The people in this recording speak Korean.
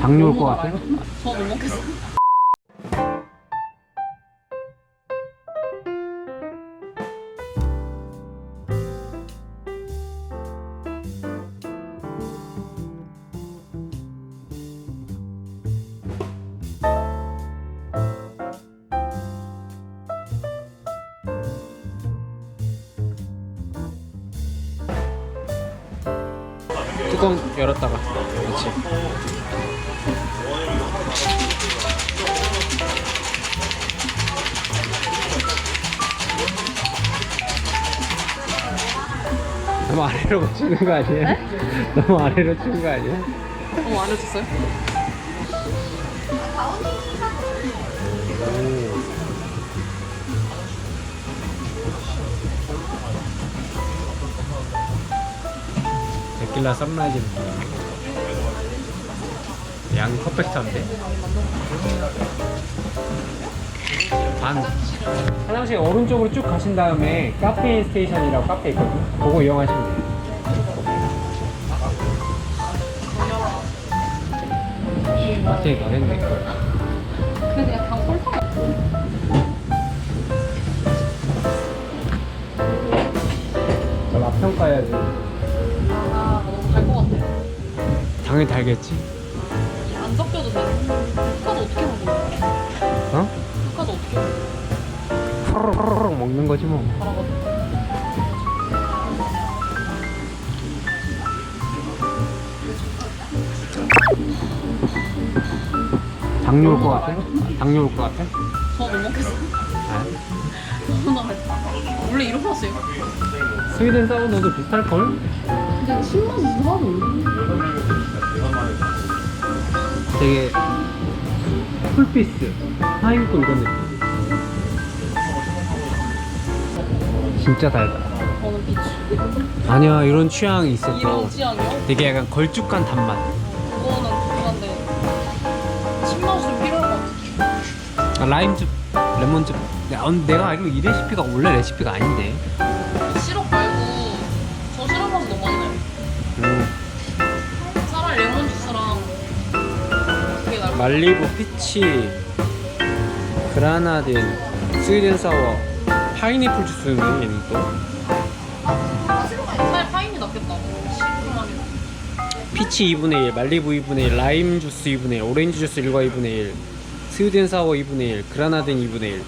당뇨 올것 같아? 저못 먹겠어. 뚜껑 열었다가 그렇지 너무 아래로 치는 거 아니야? 너무 아래로 치는 거 아니야? 어, 안 해줬어요? 데킬라 선라이즈는 뭐야? 양 퍼펙트한데? 반 화장실 오른쪽으로 쭉 가신 다음에 카페인 스테이션이라고 카페 있거든요 그거 이용하시면 돼요 마트에 가겠네 근데 내가 당 홀탕. 저 맛평 가야지 당연히 달겠지 안 섞여도 돼. 카드 어떻게 먹는 거야? 어? 카드 어떻게 먹는 거야? 호로로로 먹는 거지 뭐. 당뇨 올 것 같아? 당뇨 올 것 같아? 저못 먹겠어. 아, 너무 맛있다. 원래 이렇게 왔어요. 스위덴 사우나도 비슷할걸? 근데 10만 원 하나도 없네. 되게 풀피스 하인코 이런 느낌 진짜 달다 저는 비추. 아니야 이런 취향이 있어 또 이런 취향이요? 되게 약간 걸쭉한 단맛 그거는 궁금한데 10만 원좀 필요할 것 같아. 아, 라임즙 레몬즙 야, 음, 내가 알기로 이 레시피가 원래 레시피가 아닌데 말리부 피치 그라나딘 스웨덴 사워 파인애플 주스는 얘는 또. 피치 2분의 1 말리부 2분의 1 라임 주스 2분의 1 오렌지 주스 1과 2분의 1 스웨덴 사워 2분의 1 그라나딘 2분의 1